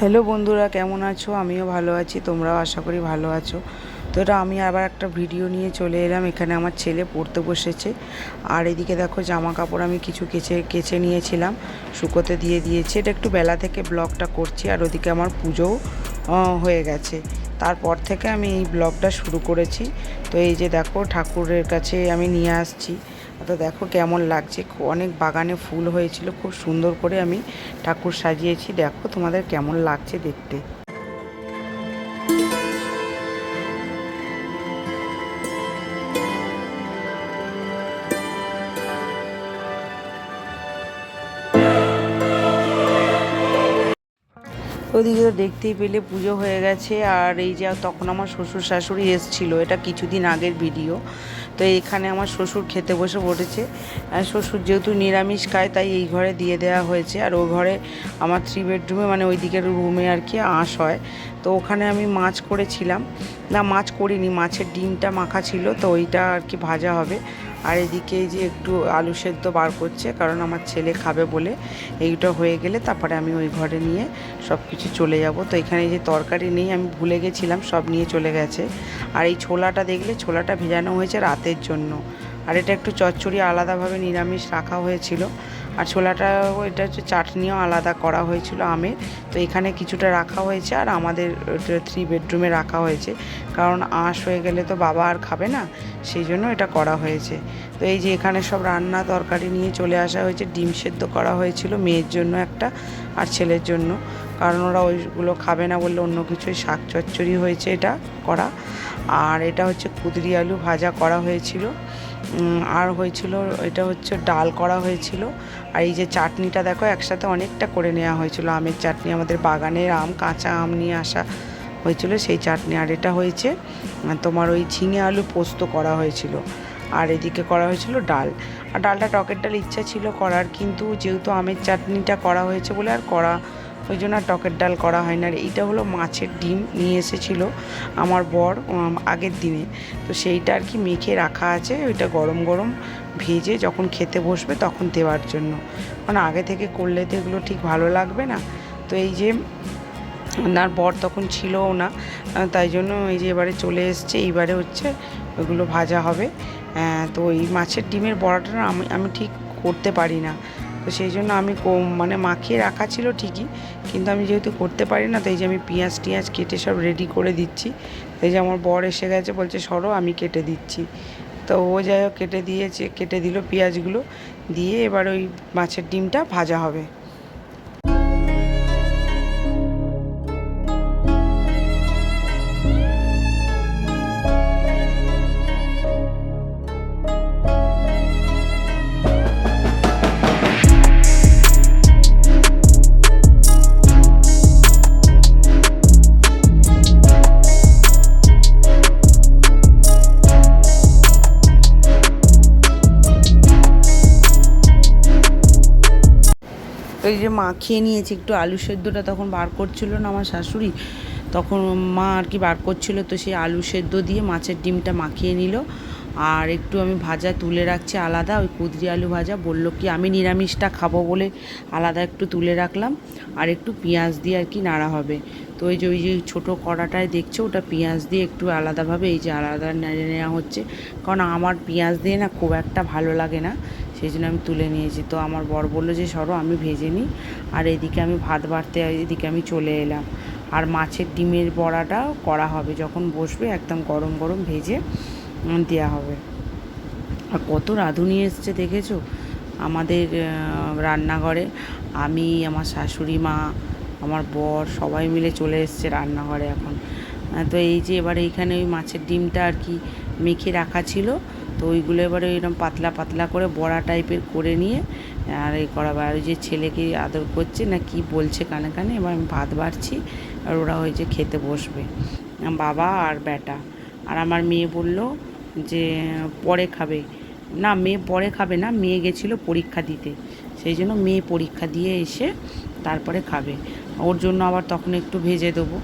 Hello বন্ধুরা, কেমন আছো? আমিও ভালো আছি, তোমরাও আশা করি ভালো আছো। তো এটা আমি আবার একটা ভিডিও নিয়ে চলে এলাম, এখানে আমার ছেলে পড়তে বসেছে। আর এদিকে দেখো জামা কাপড় আমি কিছু কেচে কেচে নিয়েছিলাম, শুকোতে দিয়ে দিয়েছি। এটা একটু বেলা থেকে ব্লগটা করছি, আর ওদিকে আমার পুজোও হয়ে গেছে। তারপর থেকে আমি এই ব্লগটা শুরু করেছি। তো এই যে দেখো, ঠাকুরের কাছে আমি নিয়ে আসছি। তো দেখো কেমন লাগছে। অনেক বাগানে ফুল হয়েছিল, খুব সুন্দর করে আমি ঠাকুর সাজিয়েছি। দেখো তোমাদের কেমন লাগছে দেখতে। ওদিকে তো দেখতেই পেলে পুজো হয়ে গেছে। আর এই যে তখন আমার শ্বশুর শাশুড়ি এসছিল, এটা কিছুদিন আগের ভিডিও তো এইখানে আমার শ্বশুর খেতে বসে পড়েছে। শ্বশুর যেহেতু নিরামিষ খায়, তাই এই ঘরে দিয়ে দেওয়া হয়েছে। আর ও ঘরে আমার থ্রি বেডরুমে মানে ওই দিকের রুমে আর কি আঁশ হয়। তো ওখানে আমি মাছ করেছিলাম। না, মাছ করিনি, মাছের ডিমটা মাখা ছিল, তো ওইটা আর কি ভাজা হবে। আর এদিকে এই যে একটু আলু সেদ্ধ বার করছে, কারণ আমার ছেলে খাবে বলে। এইটা হয়ে গেলে তারপরে আমি ওই ঘরে নিয়ে সব কিছু চলে যাব। তো এখানে যে তরকারি নেই, আমি ভুলে গেছিলাম, সব নিয়ে চলে গেছে। আর এই ছোলাটা দেখলে, ছোলাটা ভেজানো হয়েছে রাতের জন্য। আর এটা একটু চচ্চড়ি আলাদাভাবে নিরামিষ রাখা হয়েছিল। আর ছোলাটা এটা হচ্ছে চাটনিও আলাদা করা হয়েছিল আমের। তো এখানে কিছুটা রাখা হয়েছে আর আমাদের থ্রি বেডরুমে রাখা হয়েছে। কারণ আঁশ হয়ে গেলে তো বাবা আর খাবে না, সেই জন্য এটা করা হয়েছে। তো এই যে এখানে সব রান্না তরকারি নিয়ে চলে আসা হয়েছে, ডিম সেদ্ধ করা হয়েছিল মেয়ের জন্য একটা আর ছেলের জন্য। কারণ ওরা ওইগুলো খাবে না বললে অন্য কিছুই শাক চচ্চড়ি হয়েছে এটা করা। আর এটা হচ্ছে কুদরি আলু ভাজা করা হয়েছিল। আর হয়েছিল, এটা হচ্ছে ডাল করা হয়েছিল। আর এই যে চাটনিটা দেখো, একসাথে অনেকটা করে নেওয়া হয়েছিল। আমের চাটনি, আমাদের বাগানের আম, কাঁচা আম নিয়ে আসা হয়েছিল সেই চাটনি। আর এটা হয়েছে, তোমার ওই ঝিঙে আলু পোস্ত করা হয়েছিল। আর এদিকে করা হয়েছিল ডাল। আর ডালটা টকের ডাল ইচ্ছা ছিল করার, কিন্তু যেহেতু আমের চাটনিটা করা হয়েছে বলে আর করা ওই জন্য আর টকের ডাল করা হয় না। আর এইটা হলো মাছের ডিম নিয়ে এসেছিল আমার বর আগের দিনে। তো সেইটা আর কি মেখে রাখা আছে, ওইটা গরম গরম ভেজে যখন খেতে বসবে তখন দেওয়ার জন্য। কারণ আগে থেকে করলে তো এগুলো ঠিক ভালো লাগবে না। তো এই যে ওনার বর তখন ছিলও না তাই জন্য এই যে এবারে চলে এসছে, এইবারে হচ্ছে ওইগুলো ভাজা হবে। তো এই মাছের ডিমের বড়াটা আমি আমি ঠিক করতে পারি না। তো সেই জন্য আমি মানে মাখিয়ে রাখা ছিল ঠিকই, কিন্তু আমি যেহেতু করতে পারি না, তাই যে আমি পেঁয়াজ টিয়াজ কেটে সব রেডি করে দিচ্ছি। এই যে আমার বর এসে গেছে, বলছে, সরো, আমি কেটে দিচ্ছি। তো ও যাই হোক, কেটে দিয়েছে, কেটে দিল পেঁয়াজগুলো, দিয়ে এবার ওই মাছের ডিমটা ভাজা হবে। ওই যে মাখিয়ে নিয়েছি, একটু আলু সেদ্ধটা তখন বার করছিল না আমার শাশুড়ি। তখন মা আর কি বার করছিল, তো সেই আলু সেদ্ধ দিয়ে মাছের ডিমটা মাখিয়ে নিল। আর একটু আমি ভাজা তুলে রাখছি আলাদা, ওই কুদরি আলু ভাজা। বলল কি, আমি নিরামিষটা খাব বলে আলাদা একটু তুলে রাখলাম। আর একটু পেঁয়াজ দিয়ে আর কি নাড়া হবে। তো ওই যে ওই যে ছোটো কড়াটায় দেখছ, ওটা পেঁয়াজ দিয়ে একটু আলাদাভাবে, এই যে আলাদা নেড়ে নেওয়া হচ্ছে। কারণ আমার পেঁয়াজ দিয়ে না খুব একটা ভালো লাগে না। সেই জন্য আমি তুলে নিয়েছি। তো আমার বর বলল যে, সরো, আমি ভেজে নিই। আর এদিকে আমি ভাত বাড়তে এদিকে আমি চলে এলাম। আর মাছের ডিমের বড়াটাও করা হবে। যখন বসবে, একদম গরম গরম ভেজে দেওয়া হবে। আর কত রাঁধুনি এসছে দেখেছ? আমাদের রান্নাঘরে আমি, আমার শাশুড়ি মা, আমার বর সবাই মিলে চলে এসছে রান্নাঘরে এখন। তো এই যে এবারে এইখানে ওই মাছের ডিমটা আর কি মেখে রাখা ছিল তো ওইগুলো এবারে এরকম পাতলা পাতলা করে বড়া টাইপের করে নিয়ে, আর এই করা আর যে ছেলেকে আদর করছে, না কি বলছে কানে কানে, এবার আমি ভাত বাড়ছি, আর ওরা ওই যে খেতে বসবে। বাবা আর বেটা আর আমার মেয়ে বলল যে, পরে খাবে। না, মেয়ে পরে খাবে না, মেয়ে গেছিল পরীক্ষা দিতে। সেই জন্য মেয়ে পরীক্ষা দিয়ে এসে তারপরে খাবে। ওর জন্য আবার তখন একটু ভেজে দেবো।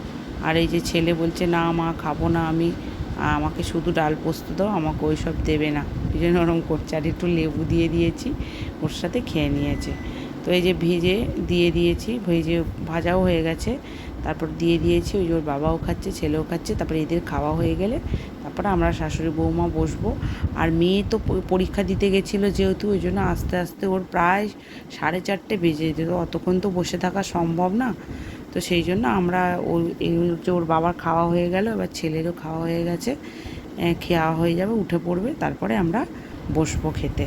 আর এই যে ছেলে বলছে, না মা, খাব না আমি। আমাকে শুধু ডাল পোস্ত দাও, আমাকে ওই সব দেবে না। এই জন্য ওরম করছে। আর একটু লেবু দিয়ে দিয়েছি, ওর সাথে খেয়ে নিয়েছে। তো এই যে ভেজে দিয়ে দিয়েছি, ভেজে ভাজাও হয়ে গেছে। তারপর দিয়ে দিয়েছি, ওই ওর বাবাও খাচ্ছে, ছেলেও খাচ্ছে। তারপরে এদের খাওয়া হয়ে গেলে তারপরে আমরা শাশুড়ি বৌমা বসবো। আর মেয়ে তো পরীক্ষা দিতে গেছিল যেহেতু, ওই জন্য আস্তে আস্তে ওর প্রায় সাড়ে চারটে বেজে যেত। অতক্ষণ তো বসে থাকা সম্ভব না। তো সেই জন্য আমরা ওর যে ওর বাবার খাওয়া হয়ে গেল, এবার ছেলেরও খাওয়া হয়ে গেছে। খেয়া হয়ে যাবে, উঠে পড়বে, তারপরে আমরা বসবো খেতে।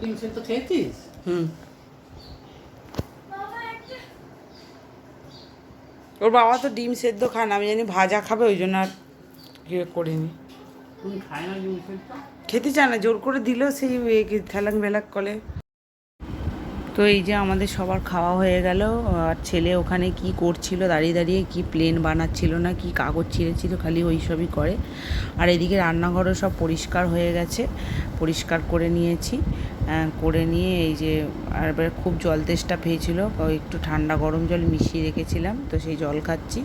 ডিম সেদ্ধ খেয়েছিস হুম ওর বাবা তো ডিম সেদ্ধ খায় না আমি জানি ভাজা খাবে ওই জন্য আর ইয়ে করিনি। তুমি খায় না ডিম সেদ্ধ? খেতে চায় না জোর করে দিলেও সেই ঠেলাং বেলাক কলে। তো এই যে আমাদের সবার খাওয়া হয়ে গেল, আর ছেলে ওখানে কি করছিল, দাঁড়িয়ে দাঁড়িয়ে কি প্লেন বানাচ্ছিল না, কি কাগজ ছিঁড়েছিল, খালি ওই সবই করে। আর এদিকে রান্নাঘরও সব পরিষ্কার হয়ে গেছে, পরিষ্কার করে নিয়েছি। করে নিয়ে এই যে আর খুব জল তেষ্টা পেয়েছিল একটু ঠান্ডা গরম জল মিশিয়ে রেখেছিলাম, তো সেই জল খাচ্ছি।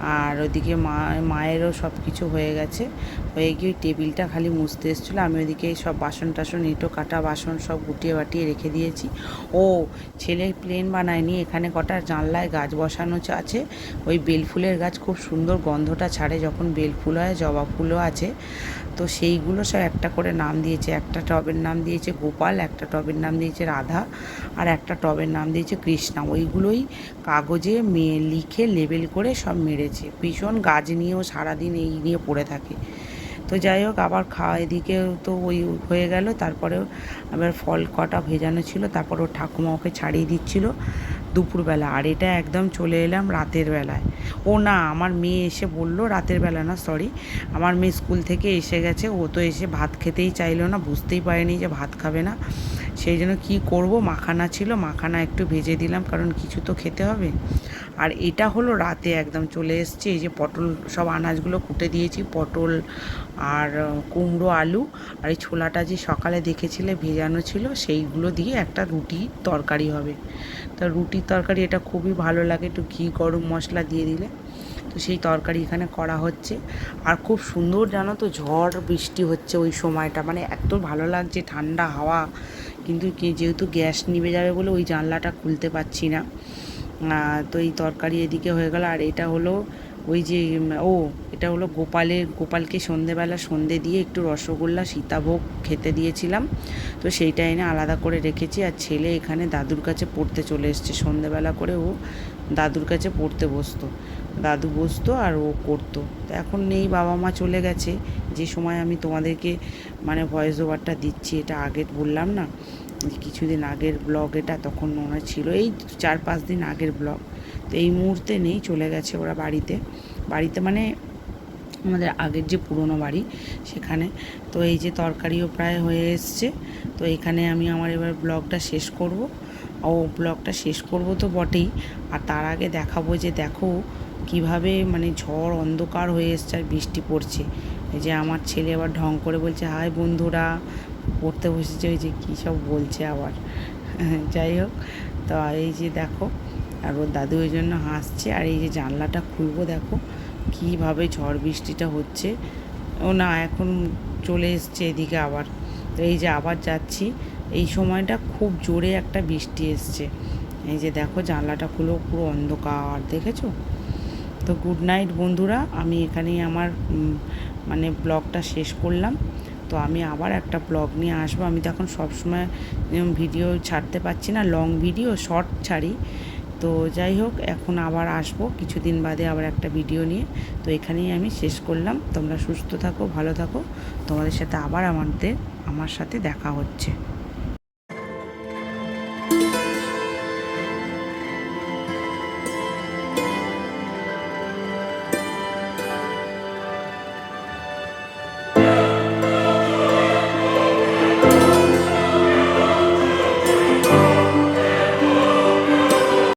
আর ওদিকে মা, মায়েরও সব কিছু হয়ে গেছে। হয়ে গিয়ে টেবিলটা খালি মুছতে এসেছিল। আমি ওদিকে সব বাসন টাসন এঁটো কাটা বাসন সব গুটিয়ে বাটিয়ে রেখে দিয়েছি। ও ছেলে প্লেন বানায়নি। এখানে কটা জানলায় গাছ বসানো আছে। ওই বেলফুলের গাছ খুব সুন্দর গন্ধটা ছাড়ে। যখন বেলফুল হয়, জবা ফুলও আছে। তো সেইগুলো সব একটা করে নাম দিয়েছে। একটা টবের নাম দিয়েছে গোপাল, একটা টবের নাম দিয়েছে রাধা, আর একটা টবের নাম দিয়েছে কৃষ্ণা। ওইগুলোই কাগজে মে- লিখে লেবেল করে সব মেরেছে ভীষণ গাছ নিয়েও সারাদিন এই নিয়ে পড়ে থাকে। তো যাই হোক, আবার খাওয়া এদিকে তো ওই হয়ে গেল। তারপরেও আবার ফল কটা ভেজানো ছিল, তারপর ওর ঠাকুমা ওকে ছাড়িয়ে দিচ্ছিল দুপুরবেলা। আর এটা একদম চলে এলাম রাতের বেলায়। ও না, আমার মেয়ে এসে বলল, রাতের বেলা না সরি আমার মেয়ে স্কুল থেকে এসে গেছে। ও তো এসে ভাত খেতেই চাইলো না, বুঝতেই পারেনি যে ভাত খাবে না। সেই জন্য কী করব? মাখানা ছিল, মাখানা একটু ভেজে দিলাম, কারণ কিছু তো খেতে হবে। আর এটা হলো রাতে একদম চলে এসছে, এই যে পটল, সব আনাজগুলো কুটে দিয়েছি, পটল আর কুমড়ো, আলু। আর এই ছোলাটা যে সকালে দেখেছিলে ভেজানো ছিল, সেইগুলো দিয়ে একটা রুটি তরকারি হবে। তা রুটির তরকারি এটা খুবই ভালো লাগে, একটু ঘি, গরম মশলা দিয়ে দিলে। তো সেই তরকারি এখানে করা হচ্ছে। আর খুব সুন্দর জানো তো, ঝড় বৃষ্টি হচ্ছে ওই সময়টা মানে এত ভালো লাগছে, ঠান্ডা হাওয়া। কিন্তু যেহেতু গ্যাস নিভে যাবে বলে ওই জানলাটা খুলতে পারছি না। তো এই তরকারি এদিকে হয়ে গেল। আর এটা হলো ওই যে, ও, এটা হলো গোপালের, গোপালকে সন্ধেবেলা সন্ধে দিয়ে একটু রসগোল্লা, সীতাভোগ খেতে দিয়েছিলাম। তো সেইটা এনে আলাদা করে রেখেছি। আর ছেলে এখানে দাদুর কাছে পড়তে চলে এসছে। সন্ধেবেলা করে ও দাদুর কাছে পড়তে বসতো। দাদু বসতো আর ও করতো। তো এখন নেই, বাবা মা চলে গেছে। যে সময় আমি তোমাদেরকে মানে ভয়েস ওভারটা দিচ্ছি, এটা আগে বললাম না? কিছুদিন আগের ব্লগ এটা তখন ওনার ছিল। এই চার পাঁচ দিন আগের ব্লগ তো এই মুহূর্তে নেই, চলে গেছে ওরা বাড়িতে। বাড়িতে মানে আমাদের আগের যে পুরনো বাড়ি সেখানে। তো এই যে তরকারিও প্রায় হয়ে এসছে। তো এখানে আমি আমার এবার ব্লগটা শেষ করব। ও ব্লগটা শেষ করব তো বটেই। আর তার আগে দেখাবো যে দেখো কীভাবে মানে ঝড় অন্ধকার হয়ে এসছে আর বৃষ্টি পড়ছে। এই যে আমার ছেলে আবার ঢং করে বলছে হাই বন্ধুরা। পড়তে বসেছে, ওই যে কী সব বলছে আবার। যাই হোক, তো এই যে দেখো, আর ওর দাদু ওই জন্য হাসছে। আর এই যে জানলাটা খুলবো, দেখো কীভাবে ঝড় বৃষ্টিটা হচ্ছে। ও না, এখন চলে এসছে এদিকে আবার। তো এই যে আবার যাচ্ছি। এই সময়টা খুব জোরে একটা বৃষ্টি এসছে। এই যে দেখো জানলাটা খুলো পুরো অন্ধকার, দেখেছ? তো গুড নাইট বন্ধুরা, আমি এখানেই আমার মানে ব্লগটা শেষ করলাম। তো আমি আবার একটা ব্লগ নিয়ে আসব। আমি তো এখন সবসময় ভিডিও ছাড়তে পারছি না লং ভিডিও শর্ট ছাড়ি। তো যাই হোক, এখন আবার আসব, কিছুদিন বাদে আবার একটা ভিডিও নিয়ে। তো এখানেই আমি শেষ করলাম। তোমরা সুস্থ থাকো, ভালো থাকো। তোমাদের সাথে আবার আমাদের, আমার সাথে দেখা হচ্ছে।